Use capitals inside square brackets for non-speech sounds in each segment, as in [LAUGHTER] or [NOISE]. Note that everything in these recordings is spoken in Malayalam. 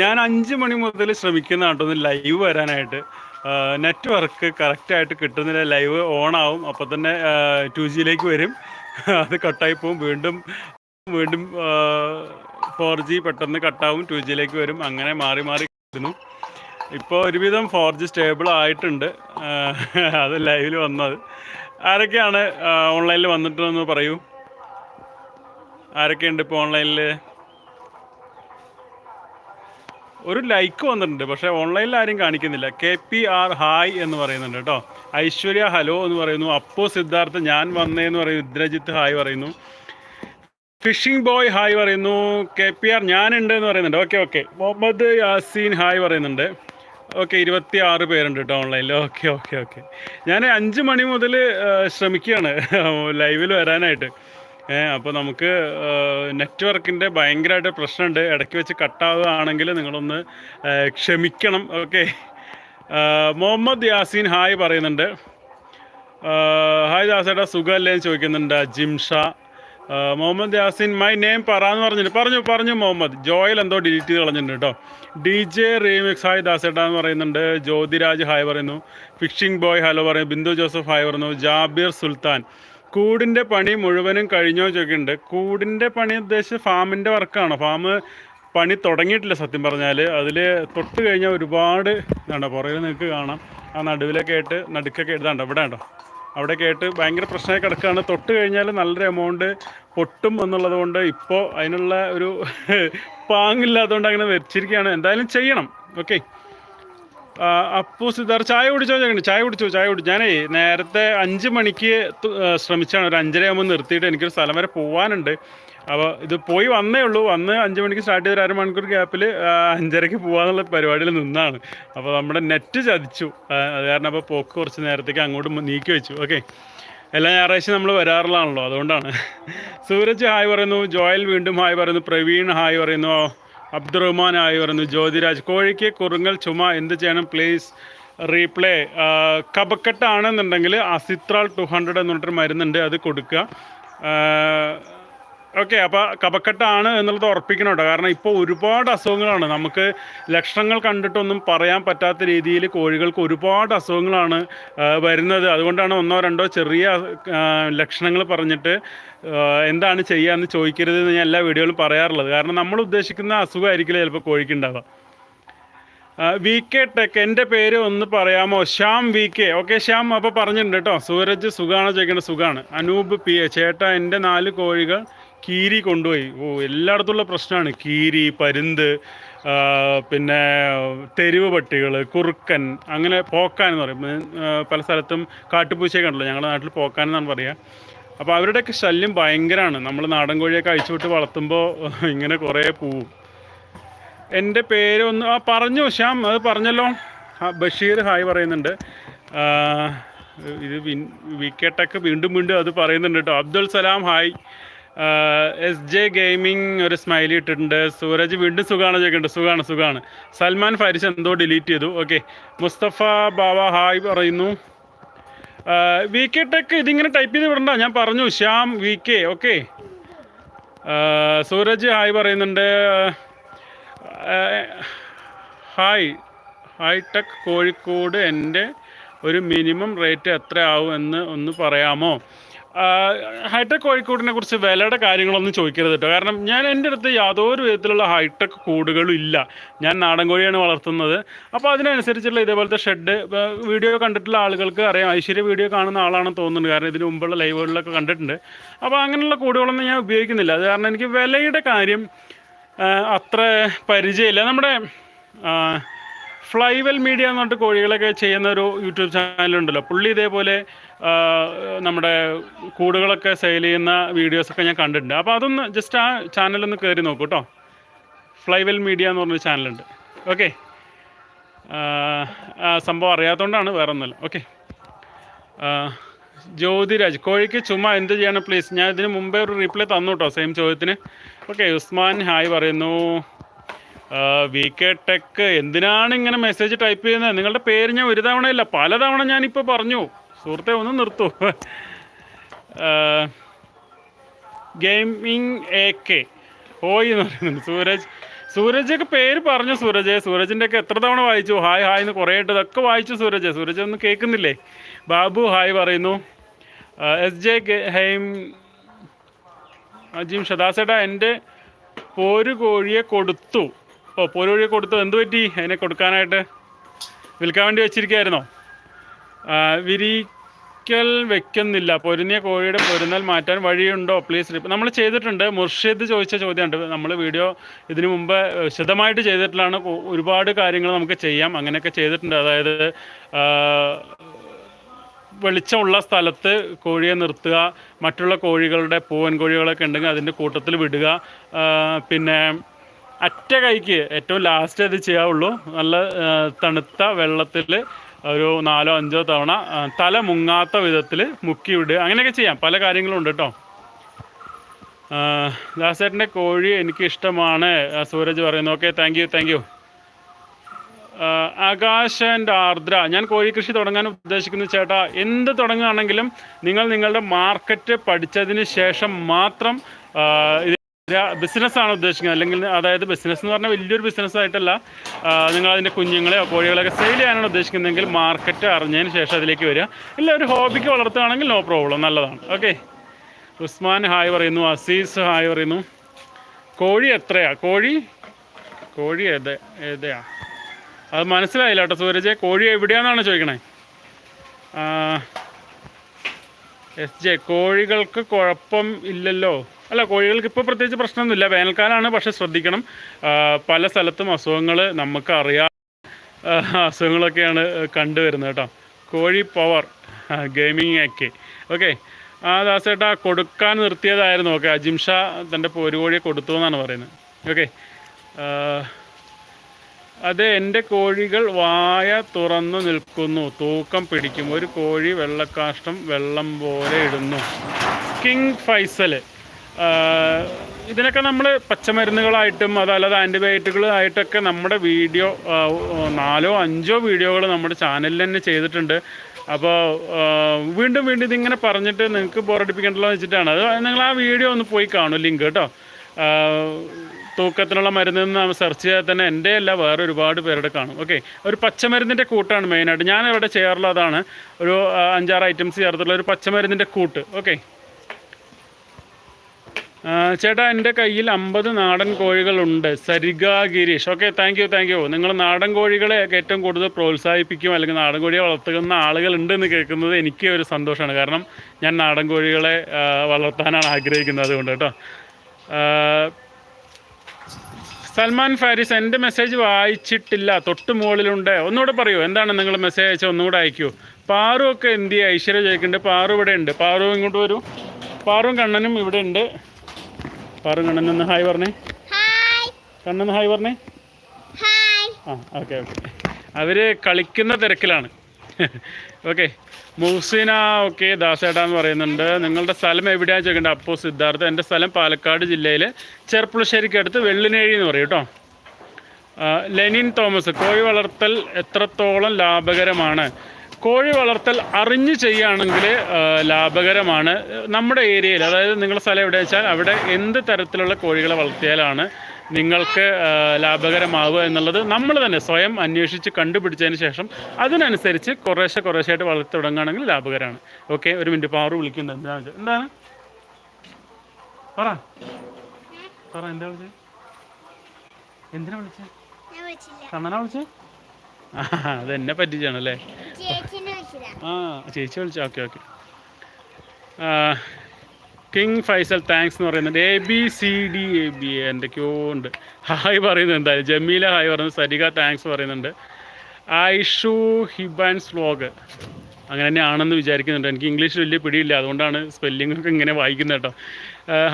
ഞാൻ അഞ്ച് മണി മുതൽ ശ്രമിക്കുന്ന കേട്ടോ ലൈവ് വരാനായിട്ട്. നെറ്റ്വർക്ക് കറക്റ്റായിട്ട് കിട്ടുന്നില്ല ലൈവ് ഓൺ ആവും. അപ്പോൾ തന്നെ ടു ജിയിലേക്ക് വരും. അത് കട്ടായി പോവും. വീണ്ടും വീണ്ടും ഫോർ ജി പെട്ടെന്ന് കട്ടാവും ടു ജിയിലേക്ക് വരും. അങ്ങനെ മാറി മാറി കിട്ടുന്നു ഇപ്പോൾ ഒരുവിധം ഫോർ ജി സ്റ്റേബിൾ ആയിട്ടുണ്ട്. അത് ലൈവിൽ വന്നത്. ആരൊക്കെയാണ് ഓൺലൈനിൽ വന്നിട്ടെന്ന് പറയൂ. ആരൊക്കെയുണ്ട് ഇപ്പോൾ ഓൺലൈനിൽ ഒരു ലൈക്ക് വന്നിട്ടുണ്ട് പക്ഷേ ഓൺലൈനിൽ ആരും കാണിക്കുന്നില്ല. കെ പി ആർ ഹായ് എന്ന് പറയുന്നുണ്ട് കേട്ടോ. ഐശ്വര്യ ഹലോ എന്ന് പറയുന്നു. അപ്പോ സിദ്ധാർത്ഥ് ഞാൻ വന്നേന്ന് പറയുന്നു. ഇന്ദ്രജിത്ത് ഹായ് പറയുന്നു. ഫിഷിംഗ് ബോയ് ഹായ് പറയുന്നു. കെ പി ആർ ഞാനുണ്ട് എന്ന് പറയുന്നുണ്ട്. Okay okay Muhammad Yaseen hi പറയുന്നുണ്ട്. ഓക്കെ ഇരുപത്തി ആറ് പേരുണ്ട് കേട്ടോ ഓൺലൈനിൽ ഓക്കെ ഓക്കെ ഓക്കെ ഞാൻ അഞ്ച് മണി മുതൽ ശ്രമിക്കുകയാണ്. [LAUGHS] ലൈവിൽ വരാനായിട്ട്. അപ്പോൾ നമുക്ക് നെറ്റ്വർക്കിന്റെ ഭയങ്കരമായിട്ട് പ്രശ്നമുണ്ട്. ഇടയ്ക്ക് വെച്ച് കട്ടാവുകയാണെങ്കിൽ നിങ്ങളൊന്ന് ക്ഷമിക്കണം. ഓക്കെ. മുഹമ്മദ് യാസീൻ ഹായ് പറയുന്നുണ്ട്. ഹായ് ദാസേട്ടാ സുഖമല്ലേ എന്ന് ചോദിക്കുന്നുണ്ട് ജിംഷ മുഹമ്മദ് യാസിൻ മൈ നെയിം എന്ന് പറഞ്ഞിട്ട് പറഞ്ഞു പറഞ്ഞു മുഹമ്മദ്. ജോയൽ എന്തോ ഡിലീറ്റ് ചെയ്ത് കളഞ്ഞിട്ടുണ്ട് കേട്ടോ. ഡി ജെ റീമിക്സ് ഹായ് ദാസേട്ടാ എന്ന് പറയുന്നുണ്ട്. ജ്യോതിരാജ് ഹായ് പറയുന്നു. ഫിഷിംഗ് ബോയ് ഹലോ പറയുന്നു. ബിന്ദു ജോസഫ് ഹായ് പറയുന്നു. ജാബിർ സുൽത്താൻ. കൂടിന്റെ പണി മുഴുവനും കഴിഞ്ഞോ ചോദിക്കുന്നുണ്ട്. കൂടിന്റെ പണി ഉദ്ദേശിച്ച് ഫാമിന്റെ വർക്കാണ്? ഫാം പണി തുടങ്ങിയിട്ടില്ല സത്യം പറഞ്ഞാൽ അതിൽ തൊട്ട് കഴിഞ്ഞാൽ ഒരുപാട് ഇതാണ്ടോ പുറകിൽ നിങ്ങൾക്ക് കാണാം. ആ നടുവിലൊക്കെ ആയിട്ട് നടുക്കൊക്കെ ഇതാണ്ടോ ഇവിടെ ഉണ്ടോ? അവിടെ കേട്ട് ഭയങ്കര പ്രശ്നമായി കിടക്കുകയാണ്. തൊട്ട് കഴിഞ്ഞാൽ നല്ലൊരു എമൗണ്ട് പൊട്ടും എന്നുള്ളത് കൊണ്ട് ഇപ്പോൾ അതിനുള്ള ഒരു പാങ്ങില്ലാത്തതുകൊണ്ട് അങ്ങനെ വെച്ചിരിക്കുകയാണ്. എന്തായാലും ചെയ്യണം. ഓക്കെ അപ്പു സിദ്ധാർ ചായ കുടിച്ചോ ചേട്ടൻ ചായ കുടിച്ചോ? ചായ കുടിച്ചു ഞാനേ നേരത്തെ അഞ്ച് മണിക്ക് ശ്രമിച്ചാണ്. ഒരു അഞ്ചര ആകുമ്പോൾ നിർത്തിയിട്ട് എനിക്കൊരു സ്ഥലം വരെ പോകാനുണ്ട് അപ്പോൾ ഇത് പോയി വന്നേ ഉള്ളൂ. വന്ന് അഞ്ച് മണിക്ക് സ്റ്റാർട്ട് ചെയ്ത ഒരു അരമണിക്കൂർ ഗ്യാപ്പിൽ അഞ്ചരയ്ക്ക് പോകാന്നുള്ള പരിപാടിയിൽ നിന്നാണ്. അപ്പോൾ നമ്മുടെ നെറ്റ് ചതിച്ചു. അത് കാരണം അപ്പോൾ പോക്ക് കുറച്ച് നേരത്തേക്ക് അങ്ങോട്ട് നീക്കി വെച്ചു. ഓക്കെ. എല്ലാ ഞായറാഴ്ച നമ്മൾ വരാറുള്ളതാണല്ലോ. അതുകൊണ്ടാണ്. സൂരജ് ഹായ് പറയുന്നു ജോയൽ വീണ്ടും ഹായ് പറയുന്നു പ്രവീൺ ഹായ് പറയുന്നു. അബ്ദുറഹ്മാൻ ആയി പറഞ്ഞു ജ്യോതിരാജ്. കോഴിക്ക് കുറുങ്ങൽ ചുമ എന്ത് ചെയ്യണം? പ്ലീസ് റീപ്ലേ കപക്കെട്ടാണെന്നുണ്ടെങ്കിൽ അസിത്രാൾ ടു ഹൺഡ്രഡ് എന്ന് പറഞ്ഞിട്ട് മരുന്നുണ്ട് അത് കൊടുക്കുക. ഓക്കെ അപ്പോൾ കപക്കെട്ടാണ് എന്നുള്ളത് ഉറപ്പിക്കണം കാരണം ഇപ്പോൾ ഒരുപാട് അസുഖങ്ങളാണ്. നമുക്ക് ലക്ഷണങ്ങൾ കണ്ടിട്ടൊന്നും പറയാൻ പറ്റാത്ത രീതിയിൽ കോഴികൾക്ക് ഒരുപാട് അസുഖങ്ങളാണ് വരുന്നത്. അതുകൊണ്ടാണ് ഒന്നോ രണ്ടോ ചെറിയ ലക്ഷണങ്ങൾ പറഞ്ഞിട്ട് എന്താണ് ചെയ്യുക എന്ന് ചോദിക്കരുത് എന്ന് ഞാൻ എല്ലാ വീഡിയോയിലും പറയാറുള്ളത്. കാരണം നമ്മൾ ഉദ്ദേശിക്കുന്ന അസുഖമായിരിക്കില്ല ചിലപ്പോൾ കോഴിക്ക് ഉണ്ടാവുക വി കെ ടെക് എന്റെ പേര് ഒന്ന് പറയാമോ? Shyam V K okay Shyam അപ്പോൾ പറഞ്ഞിട്ടുണ്ട് കേട്ടോ. സൂരജ് സുഖാണോ ചോദിക്കേണ്ടത് സുഖാണ്. അനൂപ് പി ചേട്ടാ എന്റെ നാല് കോഴികൾ കീരി കൊണ്ടുപോയി. ഓ എല്ലായിടത്തുള്ള പ്രശ്നമാണ്. കീരി പരുന്ത് പിന്നെ തെരുവ് പട്ടികൾ കുറുക്കൻ അങ്ങനെ പോക്കാൻ എന്ന് പറയും. പല സ്ഥലത്തും കാട്ടുപൂച്ചയെ കണ്ടല്ലോ ഞങ്ങളുടെ നാട്ടിൽ പോക്കാൻ എന്നാണ് പറയുക അപ്പോൾ അവരുടെയൊക്കെ ശല്യം ഭയങ്കരമാണ്. നമ്മൾ നാടൻ കോഴിയൊക്കെ അഴിച്ചുവിട്ട് വളർത്തുമ്പോൾ ഇങ്ങനെ കുറേ പോവും. എന്റെ പേര് ഒന്ന് ആ പറഞ്ഞു ശ്യാം അത് പറഞ്ഞല്ലോ. ബഷീർ ഹായ് പറയുന്നുണ്ട്. ഇത് വിൻ- വി കെ ടെക് വീണ്ടും വീണ്ടും അത് പറയുന്നുണ്ട് കേട്ടോ. Abdul Salam hi. S J gaming ഒരു സ്മൈലി ഇട്ടിട്ടുണ്ട്. സൂരജ് വീണ്ടും സുഖാണ് ചോദിക്കുന്നുണ്ട്. സുഖാണ് സുഖാണ്. സൽമാൻ ഫാരിസ് എന്തോ ഡിലീറ്റ് ചെയ്തു. ഓക്കെ മുസ്തഫ ബാബ ഹായ് പറയുന്നു. വി കെ ടെക് ഇതിങ്ങനെ ടൈപ്പ് ചെയ്ത് വിടണ്ട. ഞാൻ പറഞ്ഞു Shyam V K okay Sooraj hi പറയുന്നുണ്ട്. ഹായ്. ഹൈടെക് കോഴിക്കോട് എന്റെ ഒരു മിനിമം റേറ്റ് എത്ര ആവും എന്ന് ഒന്ന് പറയാമോ? ഹൈടെക് കോഴിക്കോടിനെ കുറിച്ച് വിലയുടെ കാര്യങ്ങളൊന്നും ചോദിക്കരുത് കേട്ടോ. കാരണം ഞാൻ എന്റെ അടുത്ത് യാതൊരു വിധത്തിലുള്ള ഹൈടെക് കൂടുകളും ഇല്ല. ഞാൻ നാടൻ കോഴിയാണ് വളർത്തുന്നത്. അപ്പോൾ അതിനനുസരിച്ചുള്ള ഇതേപോലത്തെ ഷെഡ് വീഡിയോ കണ്ടിട്ടുള്ള ആളുകൾക്ക് അറിയാം. ഐശ്വര്യ വീഡിയോ കാണുന്ന ആളാണെന്ന് തോന്നുന്നുണ്ട്. കാരണം ഇതിന് മുമ്പുള്ള ലൈവുകളിലൊക്കെ കണ്ടിട്ടുണ്ട്. അപ്പോൾ അങ്ങനെയുള്ള കൂടുകളൊന്നും ഞാൻ ഉപയോഗിക്കുന്നില്ല. അത് കാരണം എനിക്ക് വിലയുടെ കാര്യം അത്ര പരിചയമില്ല. നമ്മുടെ ഫ്ലൈവെൽ മീഡിയ എന്ന് പറഞ്ഞിട്ട് കോഴികളൊക്കെ ചെയ്യുന്ന ഒരു യൂട്യൂബ് ചാനലുണ്ടല്ലോ പുള്ളി ഇതേപോലെ നമ്മുടെ കൂടുകളൊക്കെ സെയിൽ ചെയ്യുന്ന വീഡിയോസൊക്കെ ഞാൻ കണ്ടിട്ടുണ്ട്. അപ്പോൾ അതൊന്ന് ജസ്റ്റ് ആ ചാനലൊന്ന് കയറി നോക്കൂ കേട്ടോ ഫ്ലൈവെൽ മീഡിയ എന്ന് പറഞ്ഞൊരു ചാനലുണ്ട് ഓക്കെ സംഭവം അറിയാത്തതുകൊണ്ടാണ് വേറെ ഒന്നുമല്ല ഓക്കെ ജ്യോതിരാജ് കോഴിക്ക് ചുമ എന്ത് ചെയ്യണം പ്ലീസ് ഞാൻ ഇതിന് മുമ്പേ ഒരു റീപ്ലൈ തന്നു കേട്ടോ സെയിം ചോദ്യത്തിന്. ഓക്കെ ഉസ്മാൻ ഹായ് പറയുന്നു. വി കെ ടെക് എന്തിനാണ് ഇങ്ങനെ മെസ്സേജ് ടൈപ്പ് ചെയ്യുന്നത്? നിങ്ങളുടെ പേര് ഞാൻ ഒരു തവണയില്ല പലതവണ ഞാനിപ്പോൾ പറഞ്ഞു. സുഹൃത്തെ ഒന്ന് നിർത്തൂ. Gaming A K. ഹോയ് എന്ന് പറയുന്നുണ്ട്. സൂരജ് സൂരജൊക്കെ പേര് പറഞ്ഞു സൂരജ്. സൂരജിന്റെ ഒക്കെ എത്ര തവണ വായിച്ചു? ഹായ് ഹായ് എന്ന് കുറേ ഇട്ട് ഇതൊക്കെ വായിച്ചു സൂരജ്. സൂരജ് ഒന്നും കേൾക്കുന്നില്ലേ? ബാബു ഹായ് പറയുന്നു. എസ് ജെ ഹൈം അജിം ഷദാസേട്ടാ എന്റെ പോരു കോഴിയെ കൊടുത്തു. ഓ പോരു കോഴിയെ കൊടുത്തു. എന്ത് പറ്റി? അതിനെ കൊടുക്കാനായിട്ട് വിൽക്കാൻ വേണ്ടി വെച്ചിരിക്കുകയായിരുന്നോ? വിരിക്കൽ വെക്കുന്നില്ല. പൊരുന്നിയ കോഴിയുടെ പൊരുന്നൽ മാറ്റാൻ വഴിയുണ്ടോ? പ്ലീസ് നമ്മൾ ചെയ്തിട്ടുണ്ട്. മുർഷിദ് ചോദിച്ച ചോദ്യമുണ്ട്. നമ്മൾ വീഡിയോ ഇതിനു മുമ്പ് വിശദമായിട്ട് ചെയ്തിട്ടുള്ളതാണ് ഒരുപാട് കാര്യങ്ങൾ നമുക്ക് ചെയ്യാം. അങ്ങനെയൊക്കെ ചെയ്തിട്ടുണ്ട്. അതായത് വെളിച്ചമുള്ള സ്ഥലത്ത് കോഴിയെ നിർത്തുക മറ്റുള്ള കോഴികളുടെ പൂവൻ കോഴികളൊക്കെ ഉണ്ടെങ്കിൽ അതിന്റെ കൂട്ടത്തിൽ വിടുക പിന്നെ അറ്റ കൈക്ക് ഏറ്റവും ലാസ്റ്റ് അത് ചെയ്യാവുള്ളൂ. നല്ല തണുത്ത വെള്ളത്തിൽ ഒരു നാലോ അഞ്ചോ തവണ തല മുങ്ങാത്ത വിധത്തിൽ മുക്കി വിടുക. അങ്ങനെയൊക്കെ ചെയ്യാം. പല കാര്യങ്ങളും ഉണ്ട് കേട്ടോ ദാസേട്ടന്റെ കോഴി എനിക്ക് ഇഷ്ടമാണ് സൂരജ് പറയുന്നു. Okay thank you thank you Akash and Ardra. ഞാൻ കോഴി കൃഷി തുടങ്ങാൻ ഉദ്ദേശിക്കുന്നു ചേട്ടാ. എന്ത് തുടങ്ങുകയാണെങ്കിലും നിങ്ങൾ നിങ്ങളുടെ മാർക്കറ്റ് പഠിച്ചതിന് ശേഷം മാത്രം ബിസിനസ്സാണ് ഉദ്ദേശിക്കുന്നത്. അല്ലെങ്കിൽ അതായത് ബിസിനസ് എന്ന് പറഞ്ഞാൽ വലിയൊരു ബിസിനസ് ആയിട്ടല്ല നിങ്ങൾ അതിന്റെ കുഞ്ഞുങ്ങളെയോ കോഴികളെയൊക്കെ സെയിൽ ചെയ്യാനാണ് ഉദ്ദേശിക്കുന്നതെങ്കിൽ മാർക്കറ്റ് അറിഞ്ഞതിന് ശേഷം അതിലേക്ക് വരിക. ഇല്ല ഒരു ഹോബിക്ക് വളർത്തുകയാണെങ്കിൽ നോ പ്രോബ്ലം. നല്ലതാണ്. ഓക്കെ. ഉസ്മാൻ ഹായ് പറയുന്നു. അസീസ് ഹായ് പറയുന്നു. കോഴി എത്രയാ? കോഴി? കോഴി ഏത് ഏതയാ? അത് മനസ്സിലായില്ല കേട്ടോ സൂരജ്. കോഴി എവിടെയാണെന്നാണ് ചോദിക്കണേ? എസ് ജെ കോഴികൾക്ക് കുഴപ്പം ഇല്ലല്ലോ. അല്ല കോഴികൾക്ക് ഇപ്പോൾ പ്രത്യേകിച്ച് പ്രശ്നമൊന്നുമില്ല. വേനൽക്കാലമാണ് പക്ഷേ ശ്രദ്ധിക്കണം. പല സ്ഥലത്തും അസുഖങ്ങൾ നമുക്ക് അറിയാം. അസുഖങ്ങളൊക്കെയാണ് കണ്ടുവരുന്നത് കേട്ടോ. കോഴി പവർ ഗെയിമിംഗ് ഒക്കെ ഓക്കെ. ആ ദാസേട്ടാ കൊടുക്കാൻ നിർത്തിയതായിരുന്നു. ഓക്കെ അജിംഷ തന്റെ പോരുകോഴിയെ കൊടുത്തു എന്നാണ് പറയുന്നത്. ഓക്കെ. അതെ എന്റെ കോഴികൾ വായ തുറന്നു നിൽക്കുന്നു. തൂക്കം പിടിക്കും. ഒരു കോഴി വെള്ളക്കാഷ്ടം വെള്ളം പോലെ ഇടുന്നു. കിങ് ഫൈസൽ ഇതിനൊക്കെ നമ്മൾ പച്ചമരുന്നുകളായിട്ടും അതല്ലാതെ ആന്റിബയോട്ടിക്കുകളായിട്ടൊക്കെ നമ്മുടെ വീഡിയോ നാലോ അഞ്ചോ വീഡിയോകൾ നമ്മുടെ ചാനലിൽ തന്നെ ചെയ്തിട്ടുണ്ട്. അപ്പോൾ വീണ്ടും വീണ്ടും ഇതിങ്ങനെ പറഞ്ഞിട്ട് നിങ്ങൾക്ക് ബോറടിപ്പിക്കേണ്ടല്ലോ വെച്ചിട്ടാണ്. അത് നിങ്ങൾ ആ വീഡിയോ ഒന്ന് പോയി കാണും ലിങ്ക് കേട്ടോ. തൂക്കത്തിനുള്ള മരുന്ന് നമ്മൾ സെർച്ച് ചെയ്താൽ തന്നെ എന്റെ അല്ല വേറെ ഒരുപാട് പേരുടെ കാണും. ഓക്കെ ഒരു പച്ചമരുന്നിന്റെ കൂട്ടാണ് മെയിനായിട്ട് ഞാൻ ഇവിടെ ചെയ്യാറുള്ള അതാണ്. ഒരു അഞ്ചാറ് ഐറ്റംസ് ചേർത്തുള്ള ഒരു പച്ചമരുന്നിന്റെ കൂട്ട്. ഓക്കെ ചേട്ടാ എന്റെ കയ്യിൽ അമ്പത് നാടൻ കോഴികളുണ്ട്. Sariga Gireesh okay thank you thank you നിങ്ങൾ നാടൻ കോഴികളെ ഏറ്റവും കൂടുതൽ പ്രോത്സാഹിപ്പിക്കും അല്ലെങ്കിൽ നാടൻ കോഴിയെ വളർത്തുന്ന ആളുകളുണ്ട് എന്ന് കേൾക്കുന്നത് എനിക്ക് ഒരു സന്തോഷമാണ്. കാരണം ഞാൻ നാടൻ കോഴികളെ വളർത്താനാണ് ആഗ്രഹിക്കുന്നത് അതുകൊണ്ട് കേട്ടോ. സൽമാൻ ഫാരിസ് എന്റെ മെസ്സേജ് വായിച്ചിട്ടില്ല. തൊട്ട് മുകളിലുണ്ട്. ഒന്നുകൂടെ പറയൂ എന്താണ് നിങ്ങൾ മെസ്സേജ് അയച്ചാൽ ഒന്നുകൂടെ അയക്കൂ. പാറു ഒക്കെ എന്ത് ഐശ്വര്യ ചോദിക്കുന്നുണ്ട്. പാറു ഇവിടെ ഉണ്ട് പാറു ഇങ്ങോട്ട് വരൂ. പാറും കണ്ണനും ഇവിടെ ഉണ്ട് പാറും കണ്ണനൊന്ന് ഹായ് പറഞ്ഞേ. കണ്ണൊന്ന് ഹായ് പറഞ്ഞേ. ആ ഓക്കെ ഓക്കെ. അവർ കളിക്കുന്ന തിരക്കിലാണ്. ഓക്കെ മുഹ്സിന ഓക്കെ ദാസേട്ട എന്ന് പറയുന്നുണ്ട്. നിങ്ങളുടെ സ്ഥലം എവിടെയാണ് ചോദിക്കേണ്ടത് അപ്പോൾ സിദ്ധാർത്ഥ എന്റെ സ്ഥലം പാലക്കാട് ജില്ലയിൽ ചെറുപ്പുളശ്ശേരിക്ക് അടുത്ത് വെള്ളിനേഴി എന്ന് പറയും കേട്ടോ. ലെനിൻ തോമസ് കോഴി വളർത്തൽ എത്രത്തോളം ലാഭകരമാണ്? കോഴി വളർത്തൽ അറിഞ്ഞ് ചെയ്യുകയാണെങ്കിൽ ലാഭകരമാണ്. നമ്മുടെ ഏരിയയിൽ അതായത് നിങ്ങളുടെ സ്ഥലം എവിടെ വെച്ചാൽ അവിടെ എന്ത് തരത്തിലുള്ള കോഴികളെ വളർത്തിയാലാണ് നിങ്ങൾക്ക് ലാഭകരമാവുക എന്നുള്ളത് നമ്മൾ തന്നെ സ്വയം അന്വേഷിച്ച് കണ്ടുപിടിച്ചതിന് ശേഷം അതിനനുസരിച്ച് കുറേശ്ശെ കുറേശ്ശായിട്ട് വളർത്തി തുടങ്ങുകയാണെങ്കിൽ ലാഭകരമാണ്. ഓക്കെ ഒരു മിനിറ്റ് പാറു വിളിക്കുന്നുണ്ട്. എന്താണ് എന്താണ്? പറ. പറ എന്താ വിളിച്ചത് എന്തിനാ വിളിച്ചത് കണ്ണനാ വിളിച്ചത് ആ അത് എന്നെ പറ്റിച്ചാണല്ലേ ആ ചേച്ചി വിളിച്ചു. Okay okay. King Faisal thanks എന്ന് പറയുന്നുണ്ട്. A B C D A B എന്തൊക്കെയോ ഉണ്ട്. ഹായ് പറയുന്നുണ്ട്. എന്തായാലും ജമീല ഹായ് പറയുന്നു. സരിക താങ്ക്സ് പറയുന്നുണ്ട്. ഐഷു ഹിബാൻസ് വ്ലോഗ് അങ്ങനെ തന്നെയാണെന്ന് വിചാരിക്കുന്നുണ്ട്. എനിക്ക് ഇംഗ്ലീഷ് വലിയ പിടിയില്ല. അതുകൊണ്ടാണ് സ്പെല്ലിംഗ് ഒക്കെ ഇങ്ങനെ വായിക്കുന്നത് കേട്ടോ.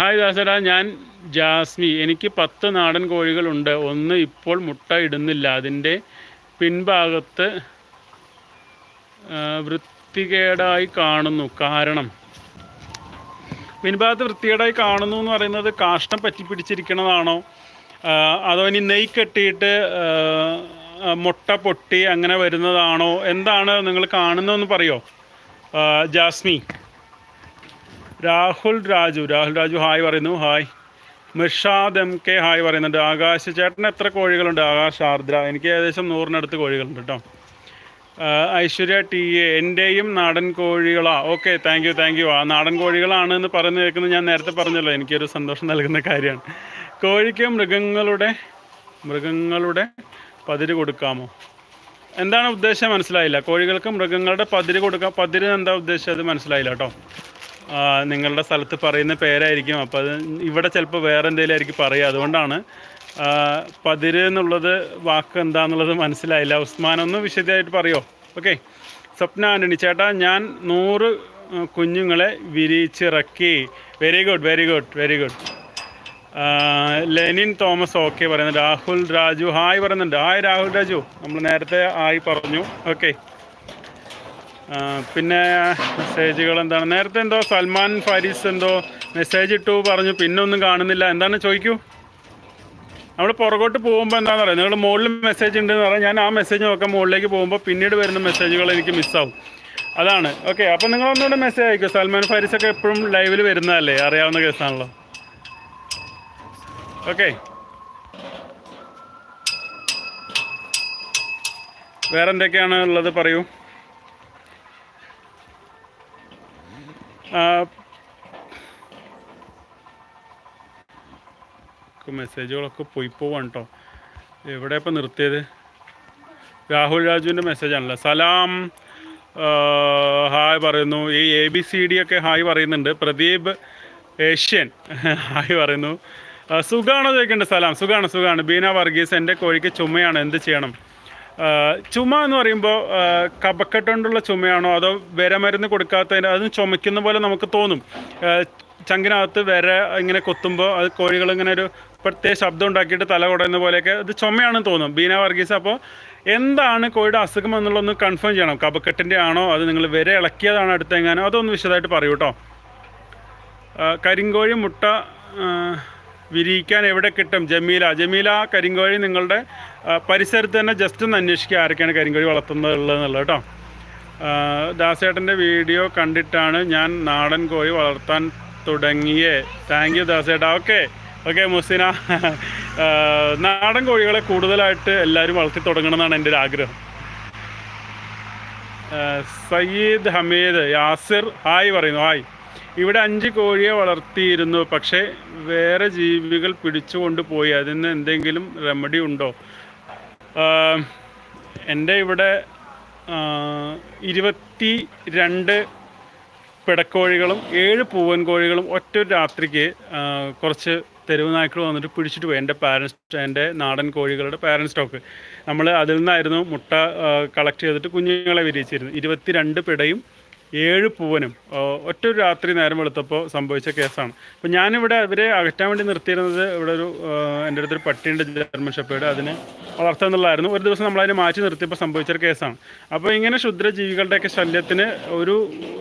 ഹായ് ദാസടാ ഞാൻ ജാസ്മി. എനിക്ക് പത്ത് നാടൻ കോഴികളുണ്ട്. ഒന്ന് ഇപ്പോൾ മുട്ട ഇടുന്നില്ല. അതിന്റെ പിൻഭാഗത്ത് വൃത്തികേടായി കാണുന്നു. കാരണം പിൻഭാഗത്ത് വൃത്തികേടായി കാണുന്നു എന്ന് പറയുന്നത് കാഷ്ടം പറ്റി പിടിച്ചിരിക്കണതാണോ അതോ ഇനി നെയ് കെട്ടിയിട്ട് മുട്ട പൊട്ടി അങ്ങനെ വരുന്നതാണോ? എന്താണ് നിങ്ങൾ കാണുന്നതെന്ന് പറയോ? ജാസ്മി. രാഹുൽ രാജു. രാഹുൽ രാജു ഹായ് പറയുന്നു. Hi. Mirshad M K hi പറയുന്നുണ്ട്. ആകാശ ചേട്ടന് എത്ര കോഴികളുണ്ട്? ആകാശ് ആർദ്ര. എനിക്ക് ഏകദേശം നൂറിനടുത്ത് കോഴികളുണ്ട് കേട്ടോ. ഐശ്വര്യ ടി എ എന്റെയും നാടൻ കോഴികളാ. Okay thank you thank you ആ നാടൻ കോഴികളാണ് എന്ന് പറഞ്ഞു കേൾക്കുന്നത് ഞാൻ നേരത്തെ പറഞ്ഞല്ലോ എനിക്കൊരു സന്തോഷം നൽകുന്ന കാര്യമാണ്. കോഴിക്ക് മൃഗങ്ങളുടെ മൃഗങ്ങളുടെ പതിര് കൊടുക്കാമോ? എന്താണ് ഉദ്ദേശം? മനസ്സിലായില്ല. കോഴികൾക്ക് മൃഗങ്ങളുടെ പതിര് കൊടുക്കാം. പതിര് എന്താ ഉദ്ദേശം? അത് മനസ്സിലായില്ല കേട്ടോ. നിങ്ങളുടെ സ്ഥലത്ത് പറയുന്ന പേരായിരിക്കും. അപ്പോൾ അത് ഇവിടെ ചിലപ്പോൾ വേറെ എന്തെങ്കിലും ആയിരിക്കും പറയുക. അതുകൊണ്ടാണ് പതിര് എന്നുള്ളത് വാക്ക് എന്താണെന്നുള്ളത് മനസ്സിലായില്ല. ഉസ്മാൻ ഒന്ന് വിശദമായിട്ട് പറയോ? ഓക്കെ. സ്വപ്ന ആന്റണി ചേട്ടാ ഞാൻ നൂറ് കുഞ്ഞുങ്ങളെ വിരിച്ചിറക്കി. Very good very good very good Lenin Thomas okay പറയുന്നുണ്ട്. രാഹുൽ രാജു ഹായ് പറയുന്നുണ്ട്. ഹായ് രാഹുൽ രാജു. നമ്മൾ നേരത്തെ ആയി പറഞ്ഞു. ഓക്കെ. പിന്നെ മെസ്സേജുകൾ എന്താണ്? നേരത്തെ എന്തോ സൽമാൻ ഫാരിസ് എന്തോ മെസ്സേജ് ഇട്ടു പറഞ്ഞു. പിന്നെ ഒന്നും കാണുന്നില്ല. എന്താണ് ചോദിക്കൂ? നമ്മൾ പുറകോട്ട് പോകുമ്പോൾ എന്താണെന്ന് പറയുക നിങ്ങൾ മുകളിൽ മെസ്സേജ് ഉണ്ടെന്ന് പറയാം ഞാൻ ആ മെസ്സേജ് നോക്കാം മുകളിലേക്ക് പോകുമ്പോൾ പിന്നീട് വരുന്ന മെസ്സേജുകൾ എനിക്ക് മിസ്സാവും അതാണ്. ഓക്കെ അപ്പോൾ നിങ്ങൾ ഒന്നുകൂടെ മെസ്സേജ് അയക്കും. സൽമാൻ ഫാരിസ് ഒക്കെ എപ്പോഴും ലൈവിൽ വരുന്നതല്ലേ? അറിയാവുന്ന കേസാണല്ലോ. ഓക്കെ വേറെ എന്തൊക്കെയാണ് ഉള്ളത്? പറയൂ. ആ, മെസ്സേജുകളൊക്കെ പോയി പോവാണ് കേട്ടോ എവിടെ ഇപ്പം നിർത്തിയത്? രാഹുൽ രാജുവിന്റെ മെസ്സേജാണല്ലോ സലാം ഹായ് പറയുന്നു. ഈ എ ബി സി ഡി ഒക്കെ ഹായ് പറയുന്നുണ്ട്. പ്രദീപ് ഏഷ്യൻ ഹായ് പറയുന്നു. സുഖാണോ ചോദിക്കേണ്ടത് സലാം സുഖാണ് സുഖാണ്. ബീന വർഗീസ് എന്റെ കോഴിക്ക് ചുമയാണ്. എന്ത് ചെയ്യണം? ചുമ എന്ന് പറയുമ്പോൾ കപക്കെട്ട് കൊണ്ടുള്ള ചുമയാണോ? അതോ വിരമരുന്ന് കൊടുക്കാത്തതിന്റെ അതും ചുമയ്ക്കുന്ന പോലെ നമുക്ക് തോന്നും. ചങ്കിനകത്ത് വിര ഇങ്ങനെ കൊത്തുമ്പോൾ അത് കോഴികൾ ഇങ്ങനെ ഒരു പ്രത്യേക ശബ്ദം ഉണ്ടാക്കിയിട്ട് തല കുടയുന്ന പോലെയൊക്കെ അത് ചുമയാണെന്ന് തോന്നും. ബീന വർഗീസ് അപ്പോൾ എന്താണ് കോഴിയുടെ അസുഖം എന്നുള്ളതൊന്ന് കൺഫേം ചെയ്യണം. കപക്കെട്ടിന്റെ ആണോ? അത് നിങ്ങൾ വരെ ഇളക്കിയതാണോ അടുത്തെങ്ങാനോ? അതൊന്ന് വിശദമായിട്ട് പറയൂ കേട്ടോ കരിങ്കോഴി മുട്ട വിരിയിക്കാൻ എവിടെ കിട്ടും? ജമീല. ജമീല കരിങ്കോഴി നിങ്ങളുടെ പരിസരത്ത് തന്നെ ജസ്റ്റ് ഒന്ന് അന്വേഷിക്കുക ആരൊക്കെയാണ് കരിങ്കോഴി വളർത്തുന്നത് ഉള്ളതെന്നുള്ളത് കേട്ടോ ദാസേട്ടന്റെ വീഡിയോ കണ്ടിട്ടാണ് ഞാൻ നാടൻ കോഴി വളർത്താൻ തുടങ്ങിയേ. താങ്ക് യു ദാസേട്ടാ. ഓക്കെ ഓക്കെ മുസിന [LAUGHS] നാടൻ കോഴികളെ കൂടുതലായിട്ട് എല്ലാവരും വളർത്തി തുടങ്ങണം എന്നാണ് എന്റെ ഒരു ആഗ്രഹം. സയ്യിദ് ഹമീദ് യാസിർ ഹായ് പറയുന്നു ഹായ്. ഇവിടെ അഞ്ച് കോഴിയെ വളർത്തിയിരുന്നു പക്ഷേ വേറെ ജീവികൾ പിടിച്ചുകൊണ്ട് പോയി. അതിന് എന്തെങ്കിലും റെമഡി ഉണ്ടോ? എന്റെ ഇവിടെ ഇരുപത്തി രണ്ട് പിടക്കോഴികളും ഏഴ് പൂവൻ കോഴികളും ഒറ്റ രാത്രിക്ക് കുറച്ച് തെരുവ് നായ്ക്കൾ വന്നിട്ട് പിടിച്ചിട്ട് പോയി. എന്റെ പാരൻസ് എന്റെ നാടൻ കോഴികളുടെ പാരൻസ് സ്റ്റോക്ക് നമ്മൾ അതിൽ നിന്നായിരുന്നു മുട്ട കളക്ട് ചെയ്തിട്ട് കുഞ്ഞുങ്ങളെ വിരിയിച്ചിരുന്നു ഇരുപത്തി രണ്ട് പിടയും ഏഴ് പൂവനും. ഒറ്റ രാത്രി നേരം വെളുത്തപ്പോൾ സംഭവിച്ച കേസാണ്. അപ്പോൾ ഞാനിവിടെ അവരെ അകറ്റാൻ വേണ്ടി നിർത്തിയിരുന്നത് ഇവിടെ ഒരു എന്റെ അടുത്തൊരു പട്ടിയുണ്ട് ജർമ്മൻ ഷെപ്പേഡ് അതിനെ വളർത്തുക എന്നുള്ളതായിരുന്നു. ഒരു ദിവസം നമ്മളതിനെ മാറ്റി നിർത്തിയപ്പോൾ സംഭവിച്ച ഒരു കേസാണ്. അപ്പോൾ ഇങ്ങനെ ക്ഷുദ്രജീവികളുടെയൊക്കെ ശല്യത്തിന് ഒരു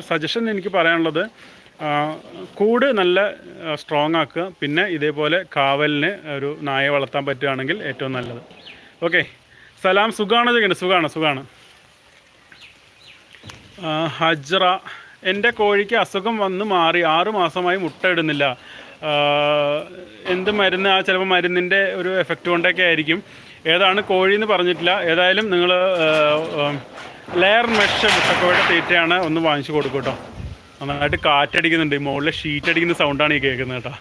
സജഷൻ എനിക്ക് പറയാനുള്ളത് കൂട് നല്ല സ്ട്രോങ് ആക്കുക. പിന്നെ ഇതേപോലെ കാവലിന് ഒരു നായ വളർത്താൻ പറ്റുകയാണെങ്കിൽ ഏറ്റവും നല്ലത്. ഓക്കെ. സലാം. സുഖമാണ് ചോദിക്കുന്നത് സുഖമാണ് സുഖമാണ് ഹജ്ര എന്റെ കോഴിക്ക് അസുഖം വന്ന് മാറി. ആറു മാസമായി മുട്ട ഇടുന്നില്ല. എന്ത് മരുന്ന്? ആ ചിലപ്പോൾ മരുന്നിന്റെ ഒരു എഫക്റ്റ് കൊണ്ടൊക്കെ ആയിരിക്കും. ഏതാണ് കോഴി എന്ന് പറഞ്ഞിട്ടില്ല. ഏതായാലും നിങ്ങൾ ലെയർ മെഷ് മുട്ടക്കോഴിയുടെ തീറ്റയാണ് ഒന്ന് വാങ്ങിച്ചു കൊടുക്കും കേട്ടോ. നന്നായിട്ട് കാറ്റടിക്കുന്നുണ്ട്. മുകളിലെ ഷീറ്റ് അടിക്കുന്ന സൗണ്ടാണ് ഈ കേൾക്കുന്നത് കേട്ടോ.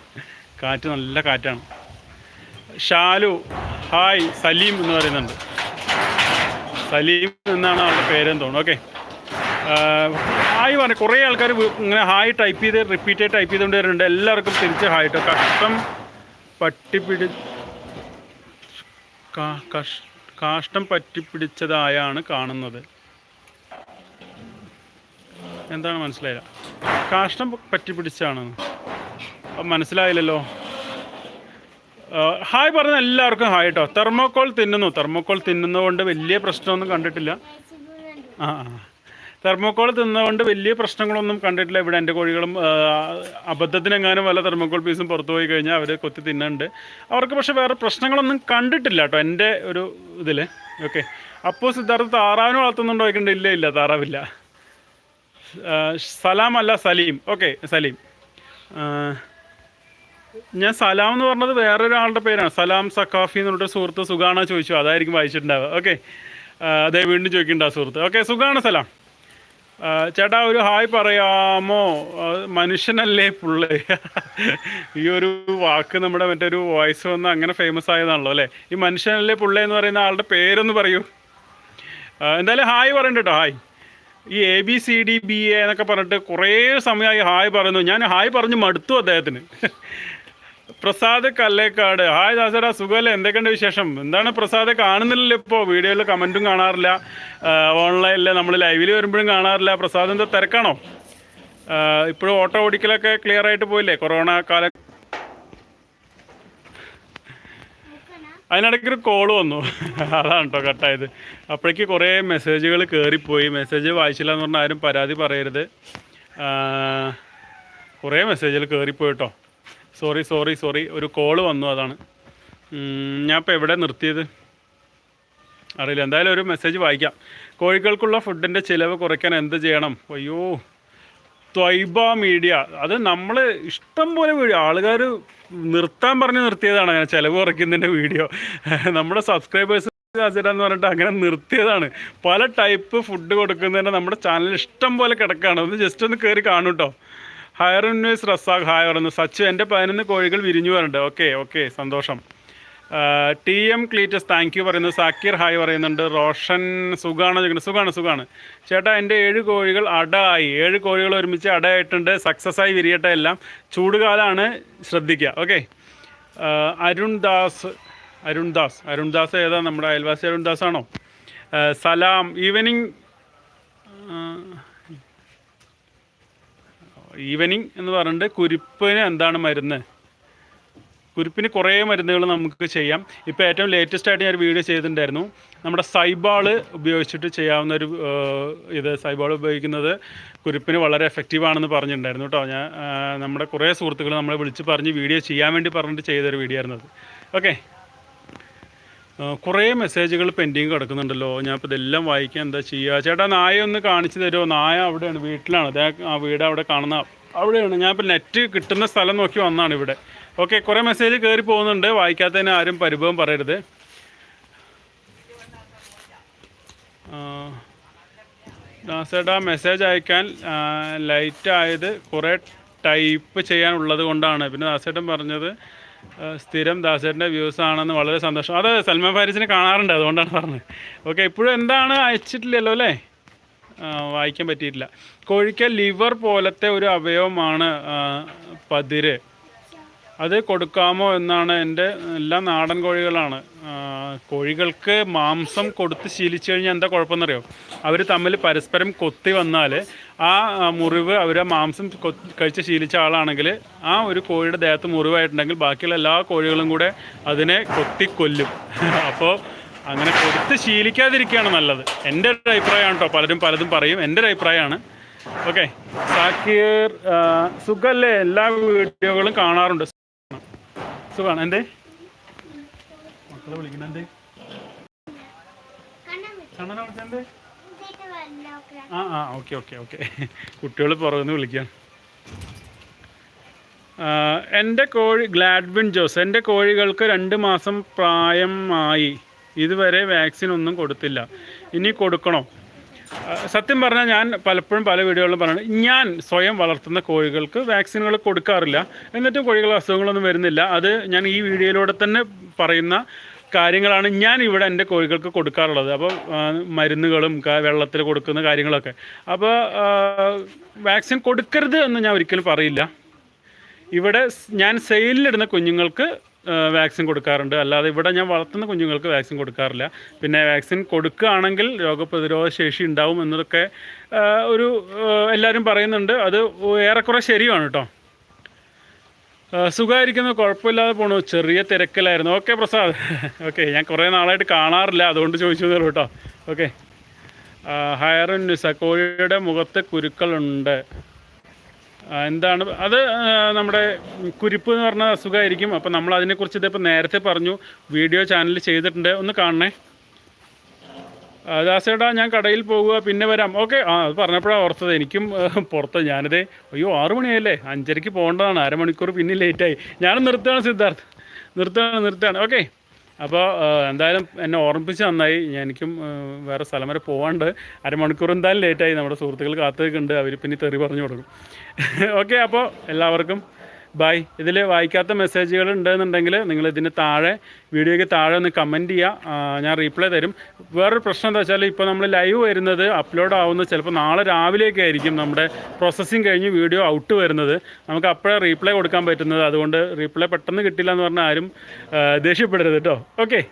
കാറ്റ് നല്ല കാറ്റാണ്. ഷാലു ഹായ് സലീം എന്ന് പറയുന്നുണ്ട്. സലീം എന്നാണ് അവരുടെ പേരെന്ന് തോന്നുന്നു. ഓക്കെ. ഹായ് പറഞ്ഞു. കുറേ ആൾക്കാർ ഇങ്ങനെ ഹായ് ടൈപ്പ് ചെയ്ത് റിപ്പീറ്റ് ടൈപ്പ് ചെയ്തുകൊണ്ട് വരുന്നുണ്ട്. എല്ലാവർക്കും തിരിച്ച് ഹായ് കേട്ടോ കഷ്ടം പട്ടിപ്പിടി കാഷ്ടം പറ്റിപ്പിടിച്ചതായാണ് കാണുന്നത്. എന്താണ് മനസ്സിലായില്ല. കാഷ്ടം പറ്റി പിടിച്ചാണ് മനസ്സിലായില്ലല്ലോ. ഹായ് പറഞ്ഞ എല്ലാവർക്കും ഹായ് കേട്ടോ തെർമോക്കോൾ തിന്നുന്നു. തെർമോക്കോൾ തിന്നുന്നതുകൊണ്ട് വലിയ പ്രശ്നമൊന്നും കണ്ടിട്ടില്ല. ആ. തെർമോക്കോൾ തിന്നതുകൊണ്ട് വലിയ പ്രശ്നങ്ങളൊന്നും കണ്ടിട്ടില്ല. ഇവിടെ എന്റെ കോഴികളും അബദ്ധത്തിനെങ്ങാനും വല്ല തെർമോക്കോൾ പീസും പുറത്തു പോയി കഴിഞ്ഞാൽ അവർ കൊത്തി തിന്നുന്നുണ്ട്. അവർക്ക് പക്ഷേ വേറെ പ്രശ്നങ്ങളൊന്നും കണ്ടിട്ടില്ല കേട്ടോ എന്റെ ഒരു ഇതിൽ ഓക്കെ. അപ്പോൾ സിദ്ധാർത്ഥ താറാവിന് വളർത്തുന്നുണ്ടോ ചോദിക്കേണ്ട. ഇല്ല ഇല്ല താറാവില്ല. സലാം അല്ല സലീം. ഓക്കെ സലീം. ഞാൻ സലാം എന്ന് പറഞ്ഞത് വേറൊരാളുടെ പേരാണ്. സലാം സക്കാഫി എന്ന് പറഞ്ഞിട്ട് സുഹൃത്ത് സുഖാണോ ചോദിച്ചു. അതായിരിക്കും വായിച്ചിട്ടുണ്ടാവുക. ഓക്കെ അതേ വീണ്ടും ചോദിക്കണ്ട സുഹൃത്ത്. ഓക്കെ സുഖാണ് സലാം. ചേട്ടാ ഒരു ഹായ് പറയാമോ? മനുഷ്യനല്ലേ പുള്ള? [LAUGHS] ഈ ഒരു വാക്ക് നമ്മുടെ മറ്റൊരു വോയിസ് വന്ന് അങ്ങനെ ഫേമസ് ആയതാണല്ലോ അല്ലേ? ഈ മനുഷ്യനല്ലേ പുള്ളേ എന്ന് പറയുന്ന ആളുടെ പേരൊന്ന് പറയൂ. എന്തായാലും ഹായ് പറയണ്ട കേട്ടോ ഹായ്. ഈ A B C D B A എന്നൊക്കെ പറഞ്ഞിട്ട് കുറേ സമയമായി ഹായ് പറയുന്നു. ഞാൻ ഹായ് പറഞ്ഞു മടുത്തു അദ്ദേഹത്തിന്. പ്രസാദ് കല്ലേക്കാട്. ഹായ് ദാസരാ സുഖമല്ലേ? എന്തൊക്കെയുണ്ട് വിശേഷം? എന്താണ് പ്രസാദ് കാണുന്നില്ലല്ലോ ഇപ്പോൾ വീഡിയോയിൽ കമന്റും കാണാറില്ല. ഓൺലൈനിൽ നമ്മൾ ലൈവിൽ വരുമ്പോഴും കാണാറില്ല. പ്രസാദ് എന്താ തിരക്കാണോ? ഇപ്പോഴും ഓട്ടോ ഓടിക്കലൊക്കെ ക്ലിയർ ആയിട്ട് പോയില്ലേ? കൊറോണ കാലം അതിനിടയ്ക്ക് ഒരു കോൾ വന്നു. അതാണ് കേട്ടോ കട്ടായത്. അപ്പോഴേക്ക് കുറേ മെസ്സേജുകൾ കയറിപ്പോയി മെസ്സേജ് വായിച്ചില്ല എന്ന് പറഞ്ഞാൽ ആരും പരാതി പറയരുത്. കുറേ മെസ്സേജുകൾ കയറിപ്പോയി കേട്ടോ സോറി സോറി സോറി ഒരു കോൾ വന്നു അതാണ്. ഞാൻ ഇപ്പോൾ എവിടെ നിർത്തിയത്? അറിയില്ല. എന്തായാലും ഒരു മെസ്സേജ് വായിക്കാം. കോഴികൾക്കുള്ള ഫുഡിന്റെ ചിലവ് കുറയ്ക്കാൻ എന്ത് ചെയ്യണം? അയ്യോ. ത്വൈബ മീഡിയ. അത് നമ്മൾ ഇഷ്ടം പോലെ വീഡിയോ ആൾക്കാർ നിർത്താൻ പറഞ്ഞ് നിർത്തിയതാണ് അങ്ങനെ ചിലവ് കുറയ്ക്കുന്നതിന്റെ വീഡിയോ. [LAUGHS] നമ്മുടെ സബ്സ്ക്രൈബേഴ്സ് എന്ന് പറഞ്ഞിട്ട് അങ്ങനെ നിർത്തിയതാണ്. പല ടൈപ്പ് ഫുഡ് കൊടുക്കുന്നതിന് നമ്മുടെ ചാനൽ ഇഷ്ടം പോലെ കിടക്കുകയാണ് ഒന്ന് ജസ്റ്റ് ഒന്ന് കയറി കാണും കേട്ടോ ഹയർ ന്യൂസ് റസാഖ് ഹായ് പറയുന്നു സച്ചു എന്റെ പതിനൊന്ന് കോഴികൾ വിരിഞ്ഞു വരണ്ട് ഓക്കെ ഓക്കെ സന്തോഷം. T M Cletus thank you പറയുന്നു. സാക്കിർ ഹായ് പറയുന്നുണ്ട്. റോഷൻ സുഖാണ് ചോദിക്കുന്നത് സുഖാണ് സുഖാണ്. ചേട്ടാ എന്റെ ഏഴ് കോഴികൾ അട ആയി ഏഴ് കോഴികൾ ഒരുമിച്ച് അടയായിട്ടുണ്ട്. സക്സസ് ആയി വിരിയട്ടെ എല്ലാം. ചൂടുകാലാണ് ശ്രദ്ധിക്കുക. ഓക്കെ അരുൺ ദാസ് അരുൺ ദാസ്. അരുൺ ദാസ് ഏതാ? നമ്മുടെ അയൽവാസി അരുൺ ദാസ് ആണോ? സലാം. ഈവനിങ് ഈവനിങ് എന്ന് പറഞ്ഞിട്ട് കുരിപ്പിന് എന്താണ് മരുന്ന്? കുരിപ്പിന് കുറേ മരുന്നുകൾ നമുക്ക് ചെയ്യാം. ഇപ്പോൾ ഏറ്റവും ലേറ്റസ്റ്റ് ആയിട്ട് ഞാൻ ഒരു വീഡിയോ ചെയ്തിട്ടുണ്ടായിരുന്നു. നമ്മുടെ സൈബാൾ ഉപയോഗിച്ചിട്ട് ചെയ്യാവുന്ന ഒരു ഇത് സൈബാൾ ഉപയോഗിക്കുന്നത് കുരുപ്പിന് വളരെ എഫക്റ്റീവ് ആണെന്ന് പറഞ്ഞിട്ടുണ്ടായിരുന്നു കേട്ടോ. ഞാൻ നമ്മുടെ കുറേ സുഹൃത്തുക്കൾ നമ്മളെ വിളിച്ച് പറഞ്ഞ് വീഡിയോ ചെയ്യാൻ വേണ്ടി പറഞ്ഞിട്ട് ചെയ്തൊരു വീഡിയോ ആയിരുന്നു ഓക്കെ. കുറേ മെസ്സേജുകൾ പെൻഡിങ് കിടക്കുന്നുണ്ടല്ലോ. ഞാൻ ഇപ്പോൾ ഇതെല്ലാം വായിക്കാൻ എന്താ ചെയ്യുക ചേട്ടാ നായ ഒന്ന് കാണിച്ചു തരുമോ? നായ അവിടെയാണ് വീട്ടിലാണ്. ആ വീട് അവിടെ കാണുന്ന അവിടെയാണ്. ഞാൻ ഇപ്പോൾ നെറ്റ് കിട്ടുന്ന സ്ഥലം നോക്കി വന്നാണ് ഇവിടെ. ഓക്കെ കുറേ മെസ്സേജ് കയറി പോകുന്നുണ്ട്. വായിക്കാത്തതിന് ആരും പരിഭവം പറയരുത്. ദാസേട്ടാ മെസ്സേജ് അയക്കാൻ ലൈറ്റ് ആയത് കുറേ ടൈപ്പ് ചെയ്യാനുള്ളത് കൊണ്ടാണ്. പിന്നെ ദാസേട്ടൻ പറഞ്ഞത് സ്ഥിരം ദാസേട്ടന്റെ വ്യൂസ് ആണെന്ന് വളരെ സന്തോഷം. അത് സൽമാൻ ഫാരിസിനെ കാണാറുണ്ട് അതുകൊണ്ടാണ് പറഞ്ഞത്. ഓക്കെ ഇപ്പോഴും എന്താണ് അയച്ചിട്ടില്ലല്ലോ അല്ലേ? വായിക്കാൻ പറ്റിയിട്ടില്ല. കോഴിക്ക ലിവർ പോലത്തെ ഒരു അവയവമാണ് പതിര്. അത് കൊടുക്കാമോ എന്നാണ് എന്റെ എല്ലാ നാടൻ കോഴികളാണ്. കോഴികൾക്ക് മാംസം കൊടുത്ത് ശീലിച്ചു കഴിഞ്ഞാൽ എന്താ കുഴപ്പമെന്നറിയോ? അവർ തമ്മിൽ പരസ്പരം കൊത്തി വന്നാൽ ആ മുറിവ് അവർ ആ മാംസം കഴിച്ച് ശീലിച്ച ആളാണെങ്കിൽ ആ ഒരു കോഴിയുടെ ദേഹത്ത് മുറിവായിട്ടുണ്ടെങ്കിൽ ബാക്കിയുള്ള എല്ലാ കോഴികളും കൂടെ അതിനെ കൊത്തി കൊല്ലും. [LAUGHS] അപ്പോൾ അങ്ങനെ കൊടുത്ത് ശീലിക്കാതിരിക്കുകയാണ് നല്ലത്. എന്റെ ഒരു അഭിപ്രായമാണ് കേട്ടോ പലരും പലതും പറയും. എന്റെ ഒരു അഭിപ്രായമാണ്. ഓക്കെ. സാക്കീർ സുഖല്ലേ? എല്ലാ വീഡിയോകളും കാണാറുണ്ട്. സുഖമാണ് എന്തേ? മക്കളെ വിളിക്കണ എന്തേ? കണ്ണനെ വിളിച്ചെന്തേ ആ ആ ഓക്കെ ഓക്കെ ഓക്കെ. കുട്ടികൾ പുറകുനിന്ന് വിളിക്കാം എന്റെ കോഴി ഗ്ലാഡ്വിൻ ജോസ് എന്റെ കോഴികൾക്ക് രണ്ട് മാസം പ്രായമായി. ഇതുവരെ വാക്സിൻ ഒന്നും കൊടുത്തില്ല. ഇനി കൊടുക്കണോ? സത്യം പറഞ്ഞാൽ ഞാൻ പലപ്പോഴും പല വീഡിയോകളിലും പറയുന്നത് ഞാൻ സ്വയം വളർത്തുന്ന കോഴികൾക്ക് വാക്സിനുകൾ കൊടുക്കാറില്ല. എന്നിട്ടും കോഴികൾ അസുഖങ്ങളൊന്നും വരുന്നില്ല. അത് ഞാൻ ഈ വീഡിയോയിലൂടെ തന്നെ പറയുന്ന കാര്യങ്ങളാണ് ഞാൻ ഇവിടെ എന്റെ കോഴികൾക്ക് കൊടുക്കാറുള്ളത്. അപ്പോൾ മരുന്നുകളും വെള്ളത്തിൽ കൊടുക്കുന്ന കാര്യങ്ങളൊക്കെ. അപ്പോൾ വാക്സിൻ കൊടുക്കരുത് എന്ന് ഞാൻ ഒരിക്കലും പറയില്ല. ഇവിടെ ഞാൻ സെയിലിലിടുന്ന കുഞ്ഞുങ്ങൾക്ക് വാക്സിൻ കൊടുക്കാറുണ്ട്. അല്ലാതെ ഇവിടെ ഞാൻ വളർത്തുന്ന കുഞ്ഞുങ്ങൾക്ക് വാക്സിൻ കൊടുക്കാറില്ല. പിന്നെ വാക്സിൻ കൊടുക്കുകയാണെങ്കിൽ രോഗപ്രതിരോധ ശേഷി ഉണ്ടാവും എന്നതൊക്കെ ഒരു എല്ലാവരും പറയുന്നുണ്ട്. അത് ഏറെക്കുറെ ശരിയാണ് കേട്ടോ സുഖമായിരിക്കുന്ന കുഴപ്പമില്ലാതെ പോണു. ചെറിയ തിരക്കിലായിരുന്നു. ഓക്കെ പ്രസാദ്. ഓക്കെ ഞാൻ കുറേ നാളായിട്ട് കാണാറില്ല. അതുകൊണ്ട് ചോദിച്ചു കേട്ടോ ഓക്കെ. Higher news. കോഴിയുടെ മുഖത്ത് കുരുക്കളുണ്ട്. എന്താണ്? അത് നമ്മുടെ കുരിപ്പ് എന്ന് പറഞ്ഞ അസുഖമായിരിക്കും. അപ്പോൾ നമ്മൾ അതിനെക്കുറിച്ച് ഇതിപ്പോൾ നേരത്തെ പറഞ്ഞു. വീഡിയോ ചാനൽ ചെയ്തിട്ടുണ്ട്. ഒന്ന് കാണണേ. ദാസേട്ടാ ഞാൻ കടയിൽ പോകുക പിന്നെ വരാം. ഓക്കെ. ആ അത് പറഞ്ഞപ്പോഴാണ് ഓർത്തത്. എനിക്കും പുറത്ത് ഞാനത് അയ്യോ ആറു മണിയായല്ലേ? അഞ്ചരയ്ക്ക് പോകേണ്ടതാണ്. അരമണിക്കൂർ പിന്നെ ലേറ്റായി ഞാൻ നിർത്തുകയാണ് സിദ്ധാർത്ഥ്. നിർത്തുകയാണ് നിർത്തുകയാണ് ഓക്കെ. അപ്പോൾ എന്തായാലും എന്നെ ഓർമ്മിപ്പിച്ച് നന്നായി. എനിക്കും വേറെ സ്ഥലം വരെ പോകാണ്ട് അരമണിക്കൂർ എന്തായാലും ലേറ്റായി നമ്മുടെ സുഹൃത്തുക്കൾ കാത്തുനിൽക്കുന്നുണ്ട്. അവർ പിന്നെ തെറി പറഞ്ഞു കൊടുക്കും. [LAUGHS] ഓക്കെ അപ്പോൾ എല്ലാവർക്കും ബൈ ഇതിൽ വായിക്കാത്ത മെസ്സേജുകൾ ഉണ്ടെന്നുണ്ടെങ്കിൽ നിങ്ങൾ ഇതിന് താഴെ വീഡിയോയ്ക്ക് താഴെ ഒന്ന് കമന്റ് ചെയ്യുക ഞാൻ റീപ്ലൈ തരും. വേറൊരു പ്രശ്നം എന്താ വെച്ചാൽ ഇപ്പോൾ നമ്മൾ ലൈവ് വരുന്നത് അപ്ലോഡ് ആവുന്നത് ചിലപ്പോൾ നാളെ രാവിലെയൊക്കെ ആയിരിക്കും നമ്മുടെ പ്രോസസ്സിങ് കഴിഞ്ഞ് വീഡിയോ ഔട്ട് വരുന്നത്. നമുക്ക് അപ്പോഴേ റീപ്ലൈ കൊടുക്കാൻ പറ്റുന്നത്. അതുകൊണ്ട് റീപ്ലൈ പെട്ടെന്ന് കിട്ടില്ല എന്ന് പറഞ്ഞാൽ ആരും ദേഷ്യപ്പെടരുത് കേട്ടോ ഓക്കെ